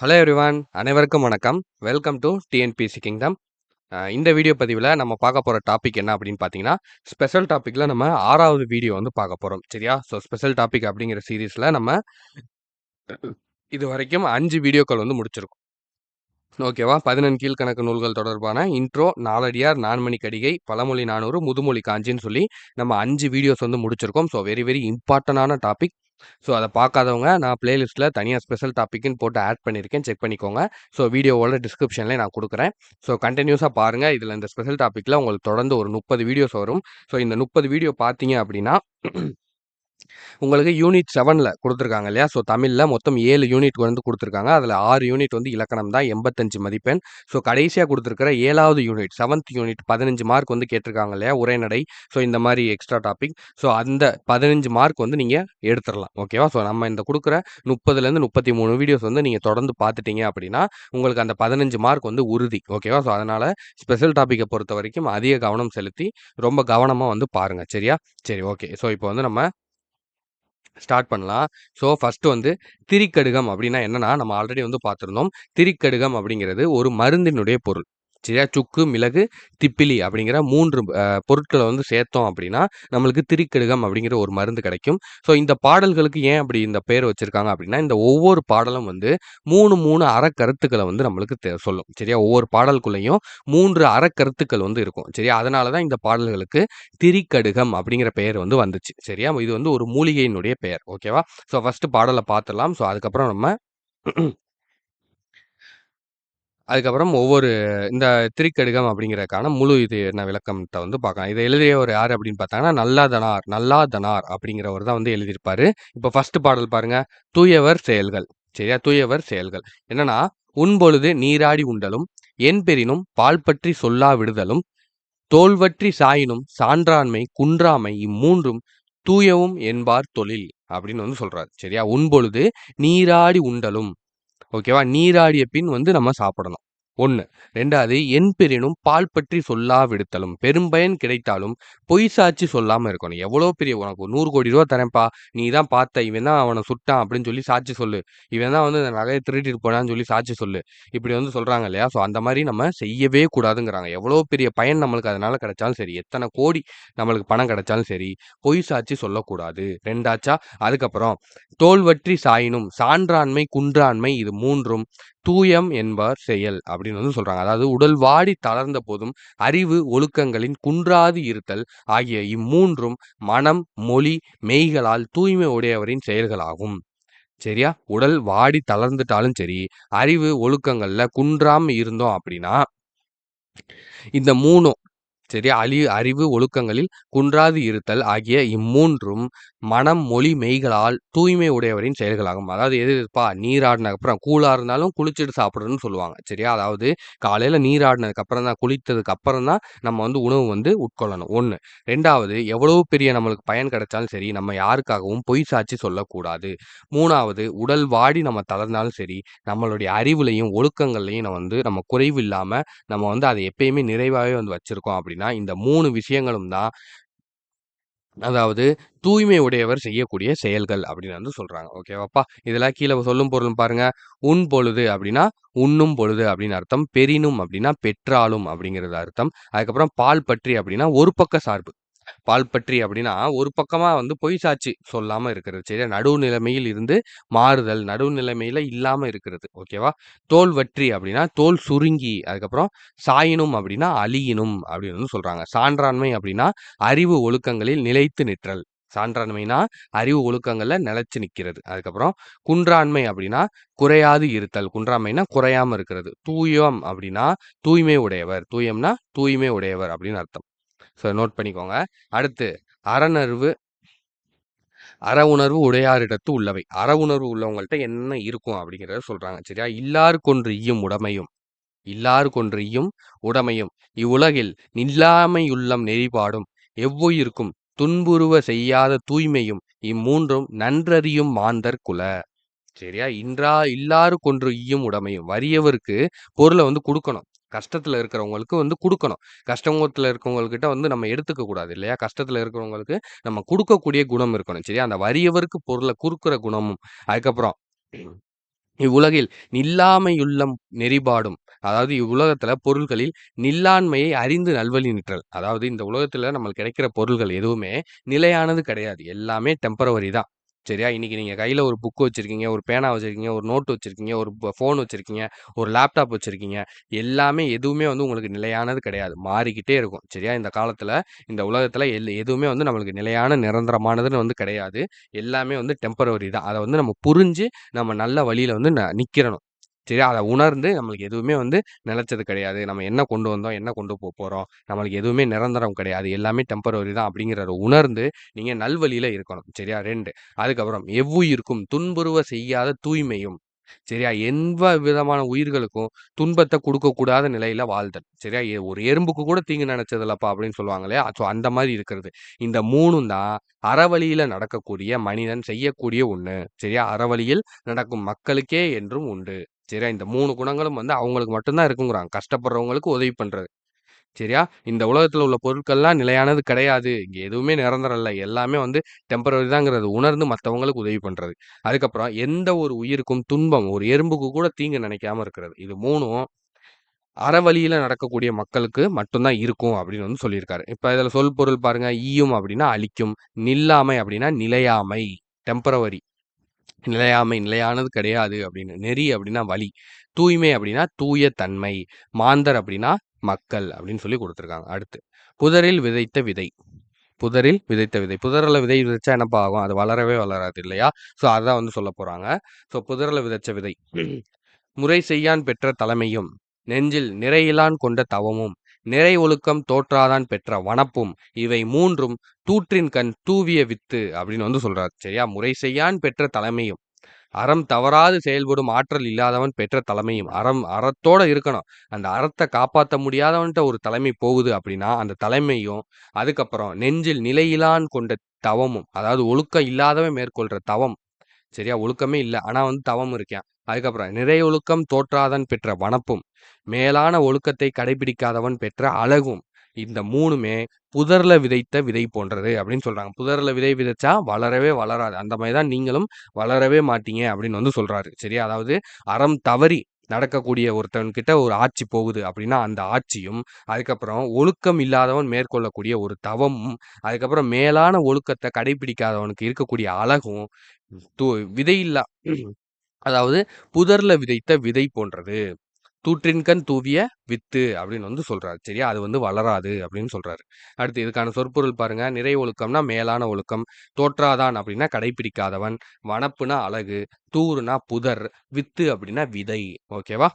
Hello everyone அனைவருக்கும் வணக்கம். Welcome to TNPSC kingdom இந்த வீடியோ பதிவில் நம்ம பார்க்க போகிற டாபிக் என்ன அப்படின்னு பார்த்தீங்கன்னா ஸ்பெஷல் டாப்பிக்கில் நம்ம ஆறாவது வீடியோ வந்து பார்க்க போகிறோம் சரியா? ஸோ ஸ்பெஷல் டாபிக் அப்படிங்கிற சீரீஸில் நம்ம இது வரைக்கும் அஞ்சு வீடியோக்கள் வந்து முடிச்சிருக்கோம். ஓகேவா? பதினெண் கீழ்கணக்கு நூல்கள் தொடர்பான இன்ட்ரோ நாலடியார் நான்மணி கடிகை பழமொழி நானூறு முதுமொழி காஞ்சின்னு சொல்லி நம்ம அஞ்சு வீடியோஸ் வந்து முடிச்சிருக்கோம். ஸோ வெரி வெரி இம்பார்ட்டண்டான டாபிக் ஸோ அதை பார்க்காதவங்க நான் பிளேலிஸ்ட்டில் தனியாக ஸ்பெஷல் டாப்பிக்குன்னு போட்டு ஆட் பண்ணியிருக்கேன் செக் பண்ணிக்கோங்க. ஸோ வீடியோவோட டிஸ்கிரிப்ஷனில் நான் கொடுக்குறேன். ஸோ கண்டினியூஸாக பாருங்கள் இதில் இந்த ஸ்பெஷல் டாப்பிக்கில் உங்களுக்கு தொடர்ந்து ஒரு முப்பது வீடியோஸ் வரும். ஸோ இந்த முப்பது வீடியோ பார்த்தீங்க அப்படின்னா உங்களுக்கு யூனிட் செவனில் கொடுத்துருக்காங்க இல்லையா? ஸோ தமிழில் மொத்தம் ஏழு யூனிட் வந்து கொடுத்துருக்காங்க. அதில் ஆறு யூனிட் வந்து இலக்கணம் தான் எண்பத்தஞ்சு மதிப்பெண். ஸோ கடைசியாக கொடுத்துருக்கிற ஏழாவது யூனிட் செவன்த் யூனிட் பதினஞ்சு மார்க் வந்து கேட்டிருக்காங்க இல்லையா? உரைநடை. ஸோ இந்த மாதிரி எக்ஸ்ட்ரா டாபிக் ஸோ அந்த பதினஞ்சு மார்க் வந்து நீங்கள் எடுத்துடலாம். ஓகேவா ஸோ நம்ம இந்த கொடுக்குற முப்பதுலேருந்து முப்பத்தி மூணு வீடியோஸ் வந்து நீங்கள் தொடர்ந்து பார்த்துட்டீங்க அப்படின்னா உங்களுக்கு அந்த பதினஞ்சு மார்க் வந்து உறுதி. ஓகேவா ஸோ அதனால் ஸ்பெஷல் டாப்பிக்கை பொறுத்த வரைக்கும் அதிக கவனம் செலுத்தி ரொம்ப கவனமாக வந்து பாருங்கள் சரியா? சரி ஓகே ஸோ இப்போ வந்து நம்ம ஸ்டார்ட் பண்ணலாம். ஸோ ஃபஸ்ட்டு வந்து திரிக்கடுகம் அப்படின்னா என்னென்னா நம்ம ஆல்ரெடி வந்து பார்த்துருந்தோம். திரிக்கடுகம் அப்படிங்கிறது ஒரு மருந்தினுடைய பொருள். சரியா சுக்கு மிளகு திப்பிலி அப்படிங்கிற மூன்று பொருட்களை வந்து சேர்த்தோம் அப்படின்னா நம்மளுக்கு திரிக்கடுகம் அப்படிங்கிற ஒரு மருந்து கிடைக்கும். ஸோ இந்த பாடல்களுக்கு ஏன் அப்படி இந்த பேர் வச்சுருக்காங்க அப்படின்னா இந்த ஒவ்வொரு பாடலும் வந்து மூணு மூணு அறக்கருத்துக்களை வந்து நம்மளுக்கு சொல்லும். சரியா? ஒவ்வொரு பாடலுக்குள்ளேயும் மூன்று அறக்கருத்துக்கள் வந்து இருக்கும். சரியா? அதனால தான் இந்த பாடல்களுக்கு திரிக்கடுகம் அப்படிங்கிற பெயர் வந்து வந்துச்சு. சரியா? இது வந்து ஒரு மூலிகையினுடைய பெயர். ஓகேவா? ஸோ ஃபஸ்ட்டு பாடலை பார்த்துடலாம். ஸோ அதுக்கப்புறம் நம்ம அதுக்கப்புறம் ஒவ்வொரு இந்த திரிக்கடுகம் அப்படிங்கிறதுக்கான முழு இது என்ன விளக்கத்தை வந்து பார்க்கலாம். இதை எழுதியவர் யார் அப்படின்னு பார்த்தாங்கன்னா நல்லாதனார் நல்லாதனார் அப்படிங்கிறவர் தான் வந்து எழுதியிருப்பாரு. இப்போ ஃபர்ஸ்ட் பாடல் பாருங்க. தூயவர் செயல்கள். சரியா? தூயவர் செயல்கள். என்னன்னா உண்பொழுது நீராடி உண்டலும் என் பெரினும் பால் பற்றி சொல்லா விடுதலும் தோல்வற்றி சாயினும் சான்றாண்மை குன்றாமை இம்மூன்றும் தூயவும் என்பார் தொழில் அப்படின்னு வந்து சொல்றாரு. சரியா? உண்பொழுது நீராடி உண்டலும். ஓகேவா? நீராடிய பின் வந்து நம்ம சாப்பிடணும். ஒன்று ரெண்டாவது என் பெரினும் பால் பற்றி சொல்லாவிடுத்தலும். பெரும்பயன் கிடைத்தாலும் பொய் சாட்சி சொல்லாமல் இருக்கணும். எவ்வளோ பெரிய உனக்கு? நூறு கோடி ரூபா தரேன்ப்பா. நீ தான் பார்த்த இவன் தான் அவனை சுட்டான் அப்படின்னு சொல்லி சாட்சி சொல்லு. இவன் தான் வந்து நகையை திருட்டிட்டு போனான்னு சொல்லி சாட்சி சொல்லு. இப்படி வந்து சொல்கிறாங்க இல்லையா? ஸோ அந்த மாதிரி நம்ம செய்யவே கூடாதுங்கிறாங்க. எவ்வளோ பெரிய பயன் நம்மளுக்கு அதனால் கிடைச்சாலும் சரி. எத்தனை கோடி நம்மளுக்கு பணம் கிடைச்சாலும் சரி பொய் சாட்சி சொல்லக்கூடாது. ரெண்டாச்சா? அதுக்கப்புறம் தோல்வற்றி சாயினும் சான்றாண்மை குன்றாண்மை இது மூன்றும் தூயம் என்பார் செயல் அப்படின்னு வந்து சொல்றாங்க. அதாவது உடல் வாடி தளர்ந்த போதும் அறிவு ஒழுக்கங்களின் குன்றாது இருத்தல் ஆகிய இம்மூன்றும் மனம் மொழி மெய்களால் தூய்மை உடையவரின் செயல்களாகும். சரியா? உடல் வாடி தளர்ந்துட்டாலும் சரி அறிவு ஒழுக்கங்கள்ல குன்றாம இருந்தோம் அப்படின்னா இந்த மூணும் சரியா அழி அறிவு ஒழுக்கங்களில் குன்றாது இருத்தல் ஆகிய இம்மூன்றும் மனம் மொழி மெய்களால் தூய்மை உடையவரின் செயல்களாகும். அதாவது எது இருப்பா நீராடினதுக்கப்புறம் இருந்தாலும் குளிச்சுட்டு சாப்பிடணும்னு சொல்லுவாங்க. சரியா? அதாவது காலையில் நீராடினதுக்கப்புறம் தான் குளித்ததுக்கு அப்புறம் தான் நம்ம வந்து உணவு வந்து உட்கொள்ளணும். ஒன்று ரெண்டாவது எவ்வளவு பெரிய நம்மளுக்கு பயன் கிடைச்சாலும் சரி நம்ம யாருக்காகவும் பொய் சாட்சி சொல்லக்கூடாது. மூணாவது உடல் வாடி நம்ம தளர்ந்தாலும் சரி நம்மளுடைய அறிவுலையும் ஒழுக்கங்கள்லையும் நம்ம வந்து நம்ம குறைவு இல்லாமல் நம்ம வந்து அதை எப்பயுமே நிறைவாகவே வந்து வச்சுருக்கோம் அப்படின்னு இந்த மூணு விஷயங்களும் தான் அதாவது தூய்மை உடையவர் செய்யக்கூடிய செயல்கள் அப்படின்னு வந்து சொல்கிறாங்க ஓகேவாப்பா? இதெல்லாம் கீழே சொல்லும் பொருளும் பாருங்க. உன் பொழுது அப்படின்னா உண்ணும் பொழுது அப்படின்னு அர்த்தம். பெரினும் அப்படின்னா பெற்றாலும் அப்படிங்கிறது அர்த்தம். அதுக்கப்புறம் பால் பற்றி அப்படின்னா ஒரு பக்க சார்பு. பால் பற்றி அப்படின்னா ஒரு பக்கமாக வந்து பொய் சாட்சி சொல்லாமல் இருக்கிறது சரியா? நடுநிலைமையில் இருந்து மாறுதல் நடுவு நிலைமையில் இல்லாமல் இருக்கிறது ஓகேவா? தோல் வற்றி அப்படின்னா தோல் சுருங்கி அதுக்கப்புறம் சாயினும் அப்படின்னா அழியினும் அப்படின்னு வந்து சொல்கிறாங்க சான்றாண்மை அப்படின்னா அறிவு ஒழுக்கங்களில் நிலைத்து நிற்றல். சான்றாண்மைனா அறிவு ஒழுக்கங்களில் நிலைச்சு நிற்கிறது அதுக்கப்புறம் குன்றாண்மை அப்படின்னா குறையாது இருத்தல். குன்றாண்மைனா குறையாம இருக்கிறது. தூயம் அப்படின்னா தூய்மை உடையவர். தூயம்னா தூய்மை உடையவர் அப்படின்னு அர்த்தம். ஸோ நோட் பண்ணிக்கோங்க. அடுத்து அறநர்வு அற உணர்வு உடையாரிடத்து உள்ளவை. அற உணர்வு உள்ளவங்கள்ட்ட என்ன இருக்கும் அப்படிங்கிறத சொல்றாங்க சரியா? இல்லாறு கொன்று ஈயும் உடமையும். இல்லாருக்கொன்றியும் கொன்று உடமையும். இவ்வுலகில் நில்லாமையுள்ளம் நெறிபாடும். எவ்வுயிருக்கும்? துன்புருவ செய்யாத தூய்மையும். இம்மூன்றும் நன்றறியும் மாந்தர் குல. சரியா? இன்றா இல்லாறு கொன்று ஈயும் உடமையும். வறியவருக்கு பொருளை வந்து கொடுக்கணும். கஷ்டத்தில் இருக்கிறவங்களுக்கு வந்து கொடுக்கணும். கஷ்டத்தில் இருக்கிறவங்கக்கிட்ட வந்து நம்ம எடுத்துக்க கூடாது இல்லையா? கஷ்டத்தில் இருக்கிறவங்களுக்கு நம்ம கொடுக்கக்கூடிய குணம் இருக்கணும். சரியா? அந்த வறியவருக்கு பொருளை கொடுக்குற குணமும். அதுக்கப்புறம் இவ்வுலகில் நில்லாமையுள்ளம் நெறிபாடும் அதாவது இவ்வுலகத்தில் பொருள்களில் நில்லாண்மையை அறிந்து நல்வழி நிற்றல். அதாவது இந்த உலகத்தில் நம்மளுக்கு கிடைக்கிற பொருள்கள் எதுவுமே நிலையானது கிடையாது. எல்லாமே டெம்பரவரி தான். சரியா இன்னைக்கு நீங்கள் கையில் ஒரு புக் வச்சுருக்கீங்க ஒரு பேனா வச்சுருக்கீங்க ஒரு நோட் வச்சுருக்கீங்க ஒரு ஃபோன் வச்சுருக்கீங்க ஒரு லேப்டாப் வச்சுருக்கீங்க எல்லாமே எதுவுமே வந்து உங்களுக்கு நிலையானது கிடையாது. மாறிக்கிட்டே இருக்கும். சரியா இந்த காலத்தில் இந்த உலகத்தில் எல் எதுவுமே வந்து நம்மளுக்கு நிலையான நிரந்தரமானதுன்னு வந்து கிடையாது. எல்லாமே வந்து டெம்பரவரி தான். அதை வந்து நம்ம புரிஞ்சு நம்ம நல்ல வழியில் வந்து ந நிற்கிறணும் சரியா அதை உணர்ந்து நம்மளுக்கு எதுவுமே வந்து நிலச்சது கிடையாது. நம்ம என்ன கொண்டு வந்தோம் என்ன கொண்டு போக போகிறோம் நம்மளுக்கு எதுவுமே நிரந்தரம் கிடையாது. எல்லாமே டெம்பரவரி தான் அப்படிங்கிறத உணர்ந்து நீங்கள் நல்வழியில் இருக்கணும். சரியா? ரெண்டு. அதுக்கப்புறம் எவ்வுயிருக்கும்? துன்புறுவ செய்யாத தூய்மையும். சரியா? எந்த விதமான உயிர்களுக்கும் துன்பத்தை கொடுக்கக்கூடாத நிலையில வாழ்தல். சரியா? எ- ஒரு எறும்புக்கு கூட தீங்கு நினைச்சதில்லப்பா அப்படின்னு சொல்லுவாங்களே ஸோ அந்த மாதிரி இருக்கிறது. இந்த மூணும் தான் அறவழியில நடக்கக்கூடிய மனிதன் செய்யக்கூடிய ஒண்ணு. சரியா? அறவழியில் நடக்கும் மக்களுக்கே என்றும் உண்டு. சரியா? இந்த மூணு குணங்களும் வந்து அவங்களுக்கு மட்டும்தான் இருக்குங்கிறாங்க. கஷ்டப்படுறவங்களுக்கு உதவி பண்ணுறது சரியா? இந்த உலகத்தில் உள்ள பொருட்கள்லாம் நிலையானது கிடையாது. இங்கே எதுவுமே நிரந்தரம் இல்லை. எல்லாமே வந்து டெம்பரவரி தாங்கிறது. உணர்ந்து மற்றவங்களுக்கு உதவி பண்ணுறது அதுக்கப்புறம் எந்த ஒரு உயிருக்கும் துன்பம் ஒரு எறும்புக்கு கூட தீங்கு நினைக்காம இருக்கிறது. இது மூணும் அறவழியில் நடக்கக்கூடிய மக்களுக்கு மட்டும்தான் இருக்கும் அப்படின்னு வந்து சொல்லியிருக்காரு. இப்போ இதில் சொல் பொருள் பாருங்க. ஈயும் அப்படின்னா அழிக்கும். நில்லாமை அப்படின்னா நிலையாமை. டெம்பரவரி நிலையாமை நிலையானது கிடையாது அப்படின்னு. நெறி அப்படின்னா வழி தூய்மை அப்படின்னா தூய தன்மை மாந்தர் அப்படின்னா மக்கள் அப்படின்னு சொல்லி கொடுத்துருக்காங்க. அடுத்து புதரில் விதைத்த விதை. புதரில் விதைத்த விதை. புதரில் விதை விதைச்சா என்னப்பா ஆகும்? அது வளரவே வளராது இல்லையா? ஸோ அதான் வந்து சொல்ல போறாங்க. ஸோ புதரில் விதைச்ச விதை. முறை செய்யான் பெற்ற தலைமையும் நெஞ்சில் நிறையிலான் கொண்ட தவமும் நிறை ஒழுக்கம் தோற்றாதான் பெற்ற வனப்பும் இவை மூன்றும் தூற்றின் கண் தூவிய வித்து அப்படின்னு வந்து சொல்றாரு. சரியா? முறை செய்யான் பெற்ற தலைமையும். அறம் தவறாது செயல்படும் ஆற்றல் இல்லாதவன் பெற்ற தலைமையும். அறம் அறத்தோட இருக்கணும். அந்த அறத்தை காப்பாற்ற முடியாதவன்ட்ட ஒரு தலைமை போகுது அப்படின்னா அந்த தலைமையும் அதுக்கப்புறம் நெஞ்சில் நிலையிலான் கொண்ட தவமும் அதாவது ஒழுக்கம் இல்லாதவன் மேற்கொள்ற தவம். சரியா? ஒழுக்கமே இல்லை. ஆனா வந்து தவம் இருக்கேன் அதுக்கப்புறம் நிறை ஒழுக்கம் தோற்றாதன் பெற்ற வனப்பும் மேலான ஒழுக்கத்தை கடைபிடிக்காதவன் பெற்ற அழகும் இந்த மூணுமே புதர்ல விதைத்த விதை போன்றது அப்படின்னு சொல்றாங்க. புதர்ல விதை விதைச்சா வளரவே வளராது. அந்த மாதிரி தான் நீங்களும் வளரவே மாட்டீங்க அப்படின்னு வந்து சொல்றாரு. சரியா? அதாவது அறம் தவறி நடக்கக்கூடிய ஒருத்தவன்கிட்ட ஒரு ஆட்சி போகுது அப்படின்னா அந்த ஆட்சியும் அதுக்கப்புறம் ஒழுக்கம் இல்லாதவன் மேற்கொள்ளக்கூடிய ஒரு தவமும் அதுக்கப்புறம் மேலான ஒழுக்கத்தை கடைபிடிக்காதவனுக்கு இருக்கக்கூடிய அழகும் தூ விதை அதாவது புதர்ல விதைத்த விதை போன்றது. தூற்றின்கண் தூவிய வித்து அப்படின்னு வந்து சொல்றாரு. சரியா? அது வந்து வளராது அப்படின்னு சொல்றாரு. அடுத்து இதுக்கான சொற்பொருள் பாருங்க. நிறை ஒழுக்கம்னா மேலான ஒழுக்கம். தோற்றாதான் அப்படின்னா கடைபிடிக்காதவன் வனப்புனா அழகு. தூறுனா புதர். வித்து அப்படின்னா விதை. ஓகேவா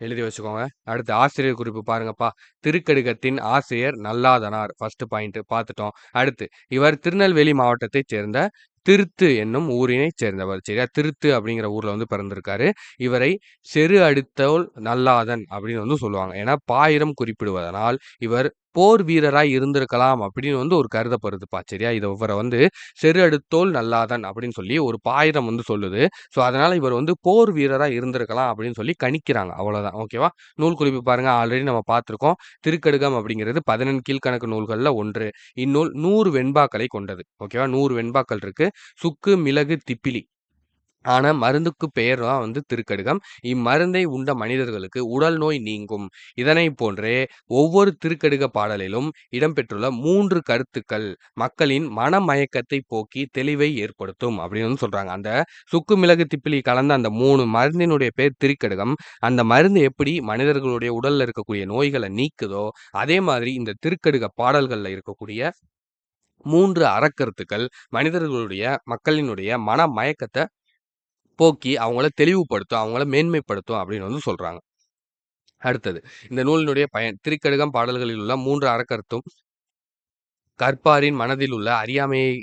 எழுதி வச்சுக்கோங்க. அடுத்து ஆசிரியர் குறிப்பு பாருங்கப்பா. திருக்கடுகத்தின் ஆசிரியர் நல்லாதனார். ஃபர்ஸ்ட் பாயிண்ட் பார்த்துட்டோம். அடுத்து இவர் திருநெல்வேலி மாவட்டத்தைச் சேர்ந்த திருத்து என்னும் ஊரினைச் சேர்ந்தவர். சரியா? திருத்து அப்படிங்கிற ஊரில் வந்து பிறந்திருக்காரு. இவரை செரு அடுத்தோல் நல்லாதன் அப்படின்னு வந்து சொல்லுவாங்க. ஏன்னா பாயிரம் குறிப்பிடுவதனால் இவர் போர் வீரராய் இருந்திருக்கலாம் அப்படின்னு வந்து ஒரு கருதப்படுதுப்பா. சரியா? இது இவரை வந்து செரு அடுத்தோல் நல்லாதன் அப்படின்னு சொல்லி ஒரு பாயிரம் வந்து சொல்லுது. ஸோ அதனால இவர் வந்து போர் வீரராக இருந்திருக்கலாம் அப்படின்னு சொல்லி கணிக்கிறாங்க. அவ்வளோதான் ஓகேவா? நூல் குறிப்பு பாருங்க. ஆல்ரெடி நம்ம பார்த்துருக்கோம். திருக்கடுகம் அப்படிங்கிறது பதினெண் கீழ்கணக்கு நூல்களில் ஒன்று. இந்நூல் நூறு வெண்பாக்களை கொண்டது. ஓகேவா? நூறு வெண்பாக்கள் இருக்கு. சுக்கு மிளகு திப்பிலி. ஆன மருந்துக்கு பெயர் தான் வந்து திருக்கடுகம். இம்மருந்தை உண்ட மனிதர்களுக்கு உடல் நோய் நீங்கும். இதனை போன்றே ஒவ்வொரு திருக்கடுக பாடலிலும் இடம்பெற்றுள்ள மூன்று கருத்துக்கள் மக்களின் மனமயக்கத்தை போக்கி தெளிவை ஏற்படுத்தும் அப்படின்னு வந்து சொல்றாங்க. அந்த சுக்கு மிளகு திப்பிலி கலந்த அந்த மூணு மருந்தினுடைய பேர் திருக்கடுகம். அந்த மருந்து எப்படி மனிதர்களுடைய உடல்ல இருக்கக்கூடிய நோய்களை நீக்குதோ அதே மாதிரி இந்த திருக்கடுக பாடல்கள்ல இருக்கக்கூடிய மூன்று அறக்கருத்துக்கள் மனிதர்களுடைய மக்களினுடைய மன மயக்கத்தை போக்கி அவங்கள தெளிவுபடுத்தும் அவங்கள மேன்மைப்படுத்தும் அப்படின்னு வந்து சொல்றாங்க. அடுத்தது இந்த நூலினுடைய பயன் திருக்கடுகம் பாடல்களில் உள்ள மூன்று அறக்கருத்தும் கற்பாரின் மனதில் உள்ள அறியாமையை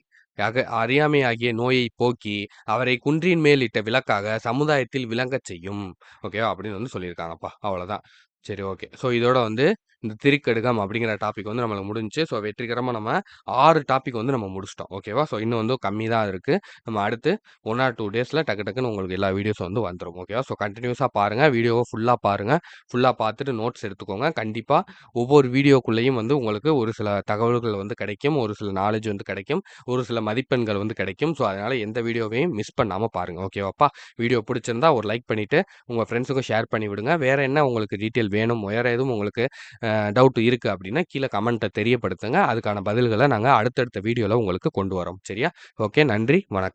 அறியாமையாகிய நோயை போக்கி அவரை குன்றின் மேல் இட்ட விளக்காக சமுதாயத்தில் விளங்கச் செய்யும். ஓகேவா? அப்படின்னு வந்து சொல்லியிருக்காங்கப்பா. அவ்வளவுதான். சரி ஓகே. ஸோ இதோட வந்து இந்த திரிக்கடுகம் அப்படிங்கிற டாபிக் வந்து நம்மளுக்கு முடிஞ்சுச்சு. ஸோ வெற்றிகரமாக நம்ம ஆறு டாபிக் வந்து நம்ம முடிச்சுட்டோம். ஓகேவா? ஸோ இன்னும் வந்து கம்மி தான் இருக்குது நம்ம அடுத்து ஒன் ஆர் டூ டேஸில் டக்கு டக்குன்னு உங்களுக்கு எல்லா வீடியோஸும் வந்து வந்துடும் ஓகேவா? ஸோ கண்டினியூஸாக பாருங்கள் வீடியோவை ஃபுல்லாக பாருங்கள் ஃபுல்லாக பார்த்துட்டு நோட்ஸ் எடுத்துக்கோங்க. கண்டிப்பாக ஒவ்வொரு வீடியோக்குள்ளேயும் வந்து உங்களுக்கு ஒரு சில தகவல்கள் வந்து கிடைக்கும். ஒரு சில நாலேஜ் வந்து கிடைக்கும். ஒரு சில மதிப்பெண்கள் வந்து கிடைக்கும். ஸோ அதனால் எந்த வீடியோவையும் மிஸ் பண்ணாமல் பாருங்கள் ஓகேவாப்பா? வீடியோ பிடிச்சிருந்தா ஒரு லைக் பண்ணிவிட்டு உங்கள் ஃப்ரெண்ட்ஸுக்கும் ஷேர் பண்ணி விடுங்க. வேறு என்ன உங்களுக்கு டீட்டெயில் வேணும், வேறு எதுவும் உங்களுக்கு டவுட் இருக்குது அப்படின்னா, கீழே கமெண்ட்டை தெரியப்படுத்துங்க. அதுக்கான பதில்களை நாங்கள் அடுத்தடுத்த வீடியோவில் உங்களுக்கு கொண்டு வரோம். சரியா? ஓகே. நன்றி. வணக்கம்.